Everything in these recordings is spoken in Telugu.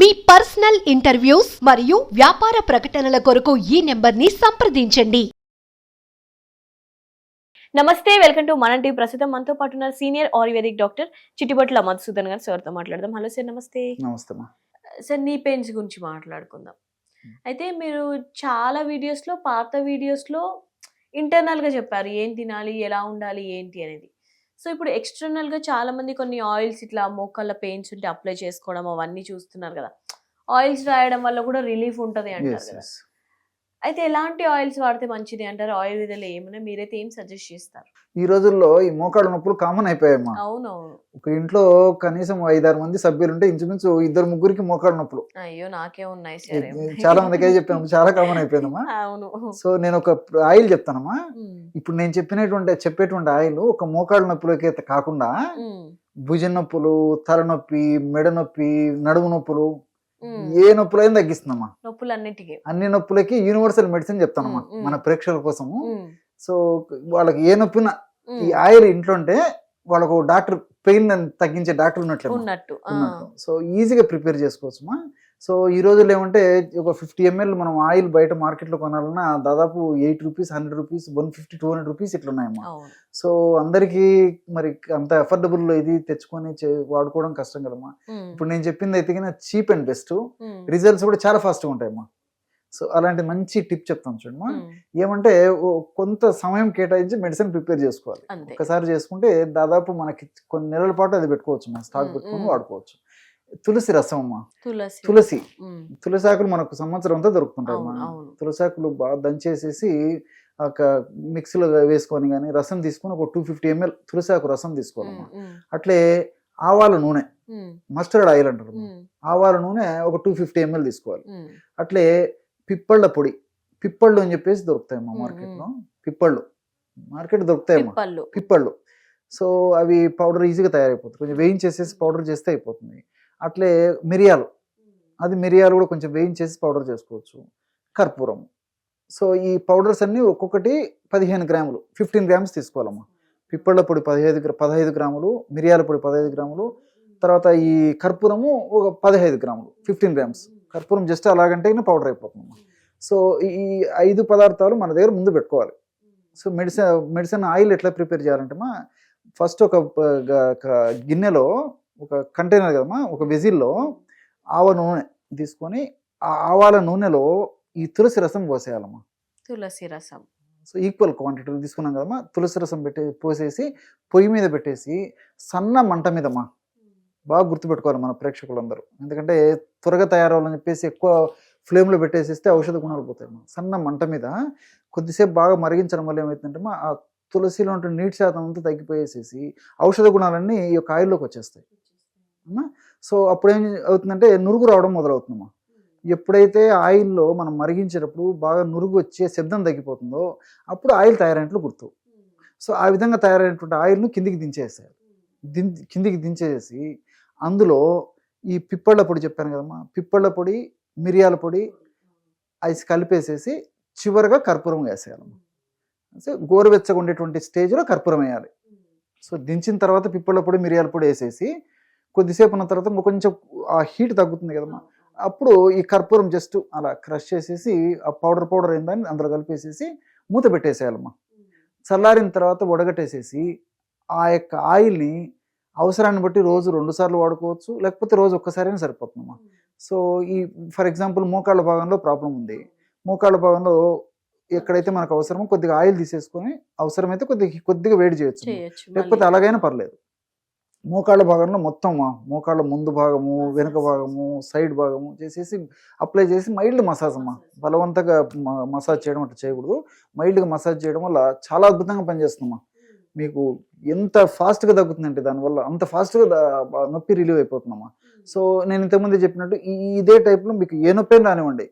మీ పర్సనల్ ఇంటర్వ్యూస్ మరియు వ్యాపార ప్రకటనల కొరకు ఈ నెంబర్ని సంప్రదించండి. నమస్తే వెల్కమ్ టు మన టీవీ ప్రస్తుతం. మనతో పాటు ఉన్న senior ayurvedic doctor Chittibotla Madhusudan garu సార్తో మాట్లాడదాం. హలో సార్ నమస్తే. నమస్తే సార్ నీ పెయిన్స్ గురించి మాట్లాడుకుందాం. అయితే మీరు చాలా వీడియోస్లో పాత వీడియోస్లో ఇంటర్నల్గా చెప్పారు. ఏం తినాలి ఎలా ఉండాలి ఏంటి అనేది. సో ఇప్పుడు ఎక్స్టర్నల్గా చాలా మంది కొన్ని ఆయిల్స్ ఇట్లా మోకాళ్ళ పెయిన్స్ ఉంటే అప్లై చేసుకోవడం అవన్నీ చూస్తున్నారు కదా ఆయిల్స్ రాయడం వల్ల కూడా రిలీఫ్ ఉంటుంది అంటారు కదా. అయితే ఎలాంటి ఆయిల్స్ వాడితే మంచిది అంటారు? ఆయుర్వేదంలో ఏమైనా? మీరైతే ఏం సజెస్ట్ చేస్తారు? ఈ రోజుల్లో ఈ మోకాళ్ళ నొప్పులు కామన్ అయిపోయాయమ్మా. అవునవును. ఒక ఇంట్లో కనీసం ఐదారు మంది సభ్యులు ఉంటే ఇంచుమించు ఇద్దరు ముగ్గురికి మోకాళ్ళ నొప్పులు. అయ్యో నాకే ఉన్నాయి సరే. చాలా మందికి చెప్పాను. చాలా కామన్ అయిపోయిందమ్మా. అవును. సో నేను ఒక ఆయిల్ చెప్తానమ్మా. ఇప్పుడు నేను చెప్పినటువంటి చెప్పేటువంటి ఆయిల్ ఒక మోకాళ్ళ నొప్పులకి అయితే కాకుండా భుజం నొప్పులు తలనొప్పి మెడ నొప్పి నడుము నొప్పులు. ఏ నొప్పులైనా తగ్గిస్తుందమ్మా. నొప్పులన్నిటికీ. అన్ని నొప్పులకి యూనివర్సల్ మెడిసిన్ చెప్తానమ్మా. మన ప్రేక్షకుల కోసము. సో వాళ్ళకి ఏ నొప్పిన ఈ ఆయిల్ ఇంట్లో ఉంటే వాళ్ళకు డాక్టర్ పెయిన్ తగ్గించే డాక్టర్ ఉన్నట్లు ఉన్నట్టు సో ఈజీగా ప్రిపేర్ చేసుకోవచ్చుమా సో ఈ రోజుల్లో ఏమంటే ఒక ఫిఫ్టీ ఎంఎల్ మనం ఆయిల్ బయట మార్కెట్లో కొనాలన్నా దాదాపు eight rupees hundred rupees one fifty two hundred rupees ఇట్లా ఉన్నాయమ్మా అవును. సో అందరికీ మరి అంత అఫోర్డబుల్ ఇది తెచ్చుకొని వాడుకోవడం కష్టం కదమ్మా. ఇప్పుడు నేను చెప్పింది అయితే చీప్ అండ్ బెస్ట్. రిజల్ట్స్ కూడా చాలా ఫాస్ట్గా ఉంటాయమ్మా. సో అలాంటి మంచి టిప్ చెప్తాను చూడమ్మా. ఏమంటే కొంత సమయం కేటాయించి మెడిసిన్ ప్రిపేర్ చేసుకోవాలి. ఒకసారి చేసుకుంటే దాదాపు మనకి కొన్ని నెలల పాటు అది పెట్టుకోవచ్చు మనం స్టాక్ పెట్టుకొని. వాడుకోవచ్చు. తులసి రసం అమ్మా. తులసి. తులసి. ఆకులు మనకు సంవత్సరం అంతా దొరుకుతుంటాయి తులసి ఆకులు బాగా దంచేసేసి ఒక మిక్సీలో వేసుకొని కానీ రసం తీసుకొని ఒక టూ ఫిఫ్టీ ఎంఎల్ తులసి ఆకు రసం తీసుకోవాలమ్మా. అట్లే ఆవాల నూనె. మస్టర్డ్ ఆయిల్ అంటారు ఆవాల నూనె ఒక టూ ఫిఫ్టీ ఎంఎల్ తీసుకోవాలి. అట్లే పిప్పళ్ళ పొడి. పిప్పళ్ళు అని చెప్పేసి దొరుకుతాయమ్మా మ్మ్, మార్కెట్లో. పిప్పళ్ళు. మార్కెట్ దొరుకుతాయమ్మా పిప్పళ్ళు. సో అవి పౌడర్ ఈజీగా తయారైపోతుంది. కొంచెం వేయించేసేసి పౌడర్ చేస్తే అయిపోతుంది. అట్లే మిరియాలు. అది మిరియాలు కూడా కొంచెం వేయించేసి పౌడర్ చేసుకోవచ్చు. కర్పూరం. సో ఈ పౌడర్స్ అన్నీ ఒక్కొక్కటి పదిహేను గ్రాములు. Fifteen grams తీసుకోవాలమ్మా. పిప్పళ్ళ పొడి పదిహేను పదహైదు గ్రాములు మిరియాల పొడి పదహైదు గ్రాములు తర్వాత ఈ కర్పూరము ఒక పదహైదు గ్రాములు ఫిఫ్టీన్ గ్రామ్స్. కర్పూరం జస్ట్ అలాగంటే పౌడర్ అయిపోతుందమ్మా. సో ఈ ఐదు పదార్థాలు మన దగ్గర ముందు పెట్టుకోవాలి. సో మెడిసిన్ మెడిసిన్ ఆయిల్ ఎట్లా ప్రిపేర్ చేయాలంటే మా ఫస్ట్ ఒక గిన్నెలో ఒక కంటైనర్ కదమ్మా ఒక వెజిల్లో ఆవ నూనె తీసుకొని ఆ ఆవాల నూనెలో ఈ తులసి రసం పోసేయాలమ్మా. తులసి రసం. సో ఈక్వల్ క్వాంటిటీలో తీసుకున్నాం కదమ్మా తులసి రసం పెట్టే పోసేసి పొయ్యి మీద పెట్టేసి సన్న మంట మీదమ్మా. బాగా గుర్తుపెట్టుకోవాలి మన ప్రేక్షకులందరూ. ఎందుకంటే త్వరగా తయారవ్వాలని చెప్పేసి ఎక్కువ ఫ్లేమ్లో పెట్టేసిస్తే ఔషధ గుణాలు పోతాయి. సన్న మంట మీద కొద్దిసేపు బాగా మరిగించడం వల్ల ఏమవుతుందంటే మా ఆ తులసిలో ఉంటున్న నీటి శాతం అంతా తగ్గిపోయేసేసి ఔషధ గుణాలన్నీ ఈ యొక్క ఆయిల్లోకి వచ్చేస్తాయి. సో అప్పుడు ఏం అవుతుందంటే నురుగు రావడం మొదలవుతుందమ్మా. ఎప్పుడైతే ఆయిల్లో మనం మరిగించేటప్పుడు బాగా నురుగు వచ్చే శబ్దం తగ్గిపోతుందో అప్పుడు ఆయిల్ తయారైనట్లు గుర్తు. సో ఆ విధంగా తయారైనటువంటి ఆయిల్ను కిందికి దించేసేయాలి. దిం కిందికి దించేసి అందులో ఈ పిప్పళ్ళ పొడి చెప్పాను కదమ్మా. పిప్పళ్ళ పొడి మిరియాల పొడి అది కలిపేసేసి చివరగా కర్పూరం వేసేయాలమ్మా. సో గోరువెచ్చగా ఉండేటువంటి స్టేజ్లో కర్పూరం వేయాలి సో దించిన తర్వాత పిప్పల పొడి మిరియాల పొడి వేసేసి కొద్దిసేపు ఉన్న తర్వాత కొంచెం ఆ హీట్ తగ్గుతుంది కదమ్మా. అప్పుడు ఈ కర్పూరం జస్ట్ అలా క్రష్ చేసేసి ఆ పౌడర్ పౌడర్ అయిందని అందులో కలిపేసేసి మూత పెట్టేసేయాలమ్మా. చల్లారిన తర్వాత వడగట్టేసేసి ఆ యొక్క ఆయిల్ని అవసరాన్ని బట్టి రోజు రెండు సార్లు వాడుకోవచ్చు లేకపోతే రోజు ఒక్కసారైనా సరిపోతుందమ్మా. సో ఈ ఫర్ ఎగ్జాంపుల్ మోకాళ్ళ భాగంలో ప్రాబ్లం ఉంది మోకాళ్ళ భాగంలో ఎక్కడైతే మనకు అవసరమో కొద్దిగా ఆయిల్ తీసేసుకొని అవసరమైతే కొద్దిగా కొద్దిగా వేడి చేయొచ్చు. లేకపోతే. అలాగైనా పర్లేదు. మోకాళ్ళ భాగంలో మొత్తం మోకాళ్ళ ముందు భాగము వెనుక భాగము సైడ్ భాగము చేసేసి అప్లై చేసి మైల్డ్ మసాజ్ అమ్మా. బలవంతంగా మసాజ్ చేయడం అట్లా చేయకూడదు. మైల్డ్గా మసాజ్ చేయడం వల్ల చాలా అద్భుతంగా పనిచేస్తుందమ్మా. మీకు ఎంత ఫాస్ట్గా తగ్గుతుందంటే దానివల్ల అంత ఫాస్ట్గా నొప్పి రిలీవ్ అయిపోతుందమ్మా. సో నేను ఇంతకుముందే చెప్పినట్టు ఇదే టైప్లో మీకు ఏ నొప్పి రానివ్వండి.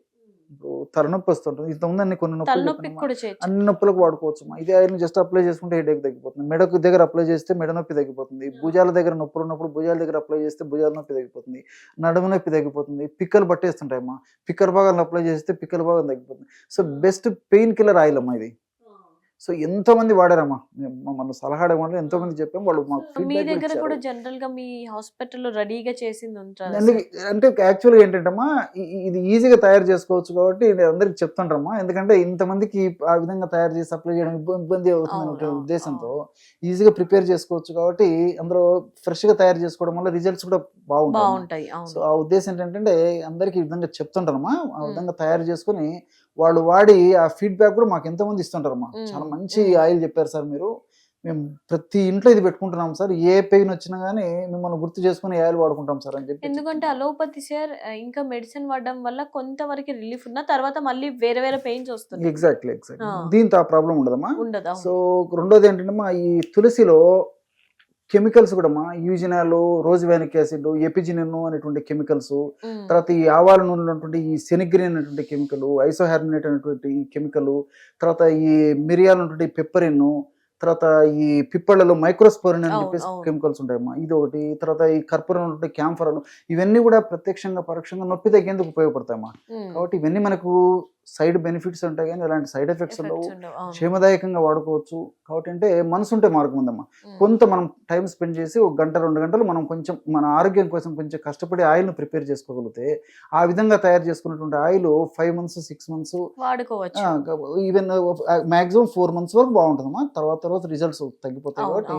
తలనొప్పి వస్తుంటుంది. ఇంతకుముందు అన్ని కొన్ని చేయొచ్చు. అన్ని నొప్పులకు వాడుకోవచ్చు. ఇది ఆయిల్ జస్ట్ అప్లై చేసుకుంటే హెడేక్ తగ్గిపోతుంది. మెడకు దగ్గర అప్లై చేస్తే మెడ నొప్పి తగ్గిపోతుంది. భుజాల దగ్గర నొప్పులు ఉన్నప్పుడు భుజాల దగ్గర అప్లై చేస్తే భుజాల నొప్పి తగ్గిపోతుంది. నడుము నొప్పి తగ్గిపోతుంది. పిక్కలు పట్టేస్తుంటాయి అమ్మా పిక్కల భాగాలను అప్లై చేస్తే పిక్కల భాగం తగ్గిపోతుంది. So best pain killer oil అమ్మా ఇది. సో ఎంతో మంది వాడారమ్మా మేము మమ్మల్ని సలహా అడగడం ఎంతో మంది చెప్పాం. వాళ్ళు మాకు మీ దగ్గర. కూడా జనరల్గా మీ హాస్పిటల్లో రెడీగా చేసింది ఉంటుంది అంటే యాక్చువల్గా ఏంటంటమ్మా ఇది ఈజీగా తయారు చేసుకోవచ్చు కాబట్టి నేను అందరికి చెప్తుంటారమ్మా. ఎందుకంటే ఇంతమందికి ఆ విధంగా తయారు చేసి సప్లై చేయడం ఇబ్బ- ఇబ్బంది అవుతుంది ఉద్దేశంతో ఈజీగా ప్రిపేర్ చేసుకోవచ్చు కాబట్టి అందరూ ఫ్రెష్గా తయారు చేసుకోవడం వల్ల రిజల్ట్స్ కూడా బాగుంటాయి సో ఆ ఉద్దేశం ఏంటంటే అందరికి ఈ విధంగా చెప్తుంటారమ్మా. ఆ. విధంగా తయారు చేసుకుని వాళ్ళు వాడి ఆ ఫీడ్బ్యాక్ కూడా మాకు ఎంతో మంది ఇస్తుంటారమ్మా. మ్మ్. చాలా మంచి. ఆయిల్ చెప్పారు సార్ మీరు మేము ప్రతి ఇంట్లో ఇది పెట్టుకుంటున్నాం సార్ ఏ పెయిన్ వచ్చినా గానీ మిమ్మల్ని గుర్తు చేసుకుని ఆయిల్ వాడుకుంటాం సార్ అని చెప్పి ఎందుకంటే అలోపతి సార్ ఇంకా మెడిసిన్ వాడడం వల్ల కొంతవరకు రిలీఫ్ ఉన్న తర్వాత మళ్ళీ వేరే వేరే పెయిన్స్ వస్తుంది ఎగ్జాక్ట్లీ ఎగ్జాక్ట్లీ. దీంతో ఆ ప్రాబ్లం ఉండదమ్మా ఉండదు. సో రెండోది ఏంటంటే మా ఈ తులసిలో కెమికల్స్ కూడా మా యూజినాలు రోజ్ వ్యానిక్ యాసిడ్ ఎపిజినిన్ అనేటువంటి కెమికల్స్. తర్వాత ఈ ఆవాల నూనెలో ఉన్నటువంటి ఈ శనిగ్రీన్ అనేటువంటి కెమికల్ ఐసోహార్మినేట్ అనేటువంటి కెమికల్ తర్వాత ఈ మిరియాలు ఉన్నటువంటి పెప్పరిన్ తర్వాత ఈ పిప్పళ్ళలో మైక్రోస్పోరిన్ అని చెప్పేసి. కెమికల్స్ ఉంటాయమ్మా ఇది ఒకటి తర్వాత ఈ కర్పూరం ఉన్నటువంటి క్యాంఫరలు ఇవన్నీ కూడా ప్రత్యక్షంగా పరోక్షంగా నొప్పి తగ్గేందుకు ఉపయోగపడతాయమ్మా. కాబట్టి ఇవన్నీ మనకు సైడ్ బెనిఫిట్స్ ఉంటాయి కానీ ఇలాంటి సైడ్ ఎఫెక్ట్స్ ఉండవు. క్షేమదాయకంగా వాడుకోవచ్చు కాబట్టి అంటే మనసు ఉంటే మార్గం ఉందమ్మా. కొంత మనం టైం స్పెండ్ చేసి ఒక గంట రెండు గంటలు మనం కొంచెం మన ఆరోగ్యం కోసం కొంచెం కష్టపడి ఆయిల్ను ప్రిపేర్ చేసుకోగలిగితే ఆ విధంగా తయారు చేసుకున్నటువంటి oil five months six months వాడుకోవచ్చు. ఈవెన్ మాక్సిమం ఫోర్ మంత్స్ వరకు బాగుంటుందమ్మా. తర్వాత తర్వాత రిజల్ట్స్ తగ్గిపోతాయి కాబట్టి.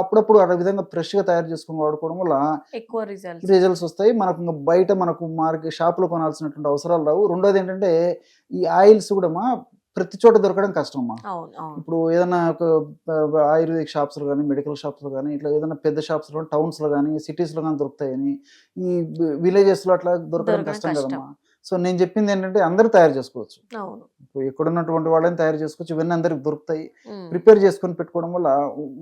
అప్పుడప్పుడు ఆ విధంగా fresh గా తయారు చేసుకుని వాడుకోవడం వల్ల ఎక్కువ రిజల్ట్ రిజల్ట్స్ వస్తాయి. మనకు బయట మనకు మార్కెట్ షాప్లో కొనాల్సినటువంటి అవసరాలు రావు. రెండోది ఏంటంటే ఈ ఆయిల్స్ కూడా మా ప్రతి చోట దొరకడం కష్టం అమ్మా ఇప్పుడు ఏదైనా ఒక ఆయుర్వేదిక్ షాప్స్లో కానీ మెడికల్ షాప్స్లో కానీ ఇట్లా ఏదైనా పెద్ద షాప్స్లో టౌన్స్లో కానీ సిటీస్లో కానీ దొరుకుతాయని ఈ విలేజెస్లో అట్లా దొరకడం కష్టం. కదమ్మా. సో నేను చెప్పింది ఏంటంటే అందరూ తయారు చేసుకోవచ్చు. ఎక్కడున్నటువంటి వాళ్ళని తయారు చేసుకోవచ్చు ఇవన్నీ అందరికి దొరుకుతాయి. ప్రిపేర్ చేసుకొని పెట్టుకోవడం వల్ల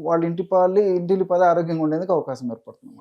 వాళ్ళ ఇంటి పాలి ఇంటిల్లి పద ఆరోగ్యంగా ఉండేందుకు అవకాశం ఏర్పడుతుంది.